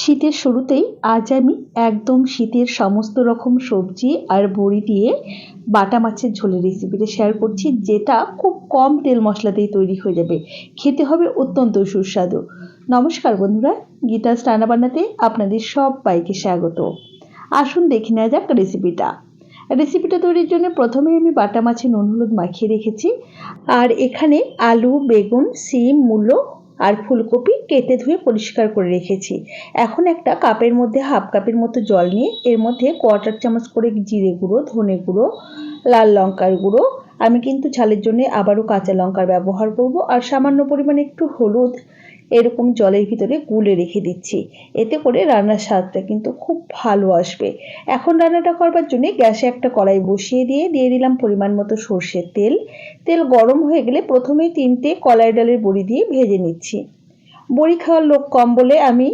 শীতের শুরুতেই আজ আমি একদম শীতের সমস্ত রকম সবজি আর বড়ি দিয়ে বাটা মাছের ঝোলের রেসিপিটা শেয়ার করছি, যেটা খুব কম তেল মশলা দিয়ে তৈরি হয়ে যাবে। খেতে হবে অত্যন্ত সুস্বাদু। নমস্কার বন্ধুরা গীতাস রান্নাবান্নাতে আপনাদের সব বাইকে স্বাগত। আসুন দেখে নেওয়া যাক রেসিপিটা রেসিপিটা তৈরির জন্য প্রথমে আমি বাটা মাছে নুন হলুদ মাখিয়ে রেখেছি। আর এখানে আলু, বেগুন, সিম, মূলো আর ফুলকপি কেটে ধুয়ে পরিষ্কার করে রেখেছি। এখন একটা কাপের মধ্যে হাফ কাপের মতো জল নিয়ে এর মধ্যে কোয়াটার চামচ করে জিরে গুঁড়ো, ধনে গুঁড়ো, লাল লঙ্কার গুঁড়ো আমি কিন্তু ঝালের জন্য আবারও কাঁচা লঙ্কার ব্যবহার করব আর সামান্য পরিমাণে একটু হলুদ এরকম জলের ভিতরে গুলে রেখে দিচ্ছি। এতে করে রান্নার স্বাদটা কিন্তু খুব ভালো আসবে। এখন রান্নাটা করবার জন্য গ্যাসে একটা কড়াই বসিয়ে দিয়ে দিয়ে দিলাম পরিমাণ মতো সর্ষের তেল। তেল গরম হয়ে গেলে প্রথমেই তিনটে কলাই ডালের বড়ি দিয়ে ভেজে নিচ্ছি। বড়ি খাওয়ার লোক কম বলে আমি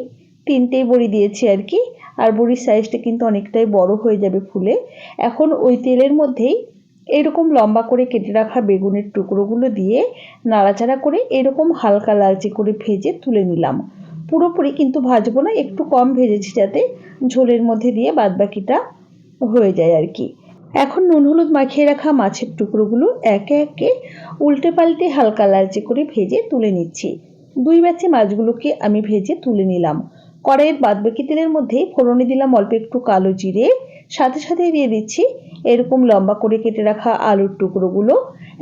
তিনটেই বড়ি দিয়েছি আর কি, আর বড়ির সাইজটা কিন্তু অনেকটাই বড় হয়ে যাবে ফুলে। এখন ওই তেলের মধ্যেই এরকম লম্বা করে কেটে রাখা বেগুনের টুকরোগুলো দিয়ে নাড়াচাড়া করে এরকম হালকা লালচে করে ভেজে তুলে নিলাম। পুরোপুরি কিন্তু ভাজবো না, একটু কম ভেজেছি যাতে ঝোলের মধ্যে দিয়ে বাদবাকিটা হয়ে যায় আর কি। এখন নুন হলুদ মাখিয়ে রাখা মাছের টুকরোগুলো একে একে উল্টে পাল্টে হালকা লালচে করে ভেজে তুলে নিচ্ছি। দুই ব্যাচে মাছগুলোকে আমি ভেজে তুলে নিলাম। কড়াইয়ের বাদবাকি তেলের মধ্যে ফোড়নে দিলাম অল্প একটু কালো জিরে। সাথে সাথে দিয়ে দিচ্ছি এরকম লম্বা করে কেটে রাখা আলুর টুকরোগুলো।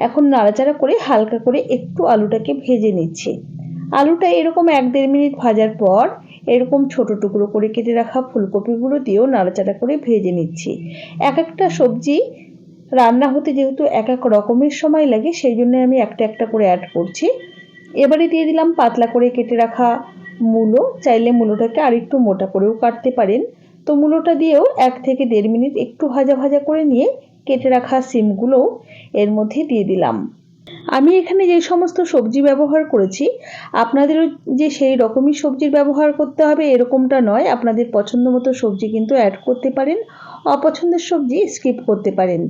এখন নাড়াচাড়া করে হালকা করে একটু আলুটাকে ভেজে নিচ্ছি। আলুটা এরকম এক দেড় মিনিট ভাজার পর এরকম ছোট টুকরো করে কেটে রাখা ফুলকপিগুলো দিয়েও নাড়াচাড়া করে ভেজে নিচ্ছি। এক একটা সবজি রান্না হতে যেহেতু এক এক রকমের সময় লাগে, সেই জন্য আমি একটা একটা করে অ্যাড করছি। এবারে দিয়ে দিলাম পাতলা করে কেটে রাখা মূলো, চাইলে মূলোটাকে আর একটু মোটা করেও কাটতে পারেন। তো মূলোটা দিয়েও এক থেকে দেড় মিনিট একটু ভাজা ভাজা করে নিয়ে কেটে রাখা সিমগুলোও এর মধ্যে দিয়ে দিলাম। আমি এখানে যে সমস্ত সবজি ব্যবহার করেছি, আপনাদেরও যে সেই রকমই সবজির ব্যবহার করতে হবে, এরকমটা নয়। আপনাদের পছন্দ মতো সবজি কিন্তু অ্যাড করতে পারেন, অপছন্দের সবজি স্কিপ করতে পারেন।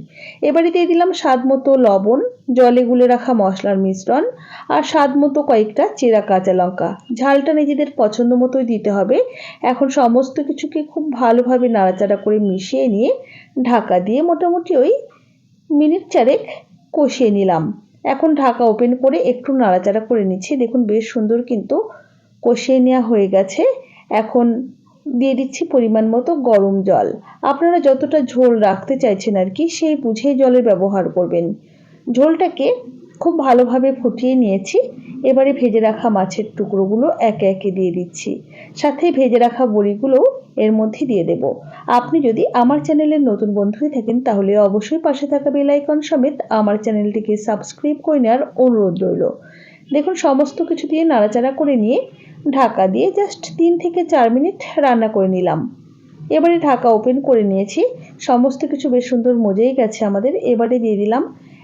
এবারে দিয়ে দিলাম স্বাদ মতো লবণ, জলে গুলে রাখা মশলার মিশ্রণ, আর স্বাদ মতো কয়েকটা চেরা কাঁচা লঙ্কা। ঝালটা নিজেদের পছন্দ মতোই দিতে হবে। এখন সমস্ত কিছুকে খুব ভালোভাবে নাড়াচাড়া করে মিশিয়ে নিয়ে ঢাকা দিয়ে মোটামুটি ওই মিনিট চারেক কষিয়ে নিলাম। এখন ঢাকা ওপেন করে একটু নাড়াচাড়া করে নিচ্ছি। দেখুন, বেশ সুন্দর কিন্তু কষিয়ে নেওয়া হয়ে গেছে। এখন দিয়ে দিচ্ছি পরিমাণ মতো গরম জল। আপনারা যতটা ঝোল রাখতে চাইছেন আর কি, সেই বুঝে জলের ব্যবহার করবেন। ঝোলটাকে খুব ভালোভাবে ফুটিয়ে নিয়েছি। এবারে ভেজে রাখা মাছের টুকরোগুলো একে একে দিয়ে দিচ্ছি। সাথে ভেজে রাখা বড়িগুলো এর মধ্যে দিয়ে দেব। আপনি যদি আমার চ্যানেলের নতুন বন্ধু হয়ে থাকেন, তাহলে অবশ্যই পাশে থাকা বেল আইকন সমেত আমার চ্যানেলটিকে সাবস্ক্রাইব করে নেওয়ার অনুরোধ রইল। দেখুন, সমস্ত কিছু দিয়ে নাড়াচাড়া করে নিয়ে ঢাকা দিয়ে জাস্ট তিন থেকে চার মিনিট রান্না করে নিলাম। এবারে ঢাকা ওপেন করে নিয়েছি। সমস্ত কিছু বেশ সুন্দর মজেই গেছে আমাদের। এবারে দিয়ে দিলাম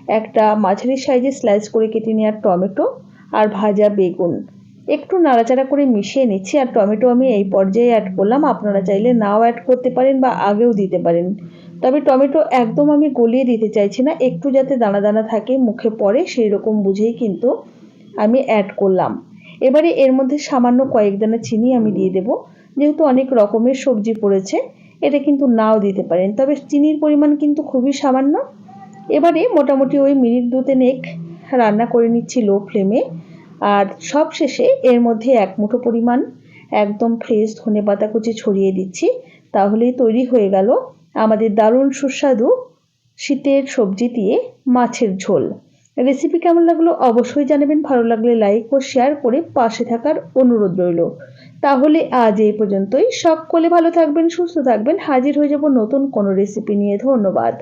একটা মাঝারি সাইজে স্লাইস করে কেটে নেওয়ার টমেটো আর ভাজা বেগুন। একটু নাড়াচাড়া করে মিশিয়ে নিচ্ছি আর টমেটো আমি এই পর্যায়ে অ্যাড করলাম। আপনারা চাইলে নাও অ্যাড করতে পারেন বা আগেও দিতে পারেন। তবে টমেটো একদম আমি গলিয়ে দিতে চাইছি না, একটু যাতে দানা দানা থাকে মুখে পড়ে সেই রকম বুঝেই কিন্তু আমি অ্যাড করলাম। এবারে এর মধ্যে সামান্য কয়েক দানা চিনি আমি দিয়ে দেব। যেহেতু অনেক রকমের সবজি পড়েছে, এটা কিন্তু নাও দিতে পারেন। তবে চিনির পরিমাণ কিন্তু খুবই সামান্য। এবারে মোটামুটি ওই মিনিট দুতেনেক রান্না করে নিচ্ছি লো ফ্লেমে আর সব শেষে এর মধ্যে এক মুঠো পরিমাণ একদম ফ্রেশ ধনে পাতা কুচি ছড়িয়ে দিচ্ছি। তাহলেই তৈরি হয়ে গেল আমাদের দারুণ সুস্বাদু শীতের সবজি দিয়ে মাছের ঝোল। রেসিপি কেমন লাগল অবশ্যই জানাবেন। ভালো লাগলে লাইক ও শেয়ার করে পাশে থাকার অনুরোধ রইল। তাহলে আজ এই পর্যন্তই। সকলে ভালো থাকবেন, সুস্থ থাকবেন। হাজির হয়ে যাব নতুন কোনো রেসিপি নিয়ে। ধন্যবাদ।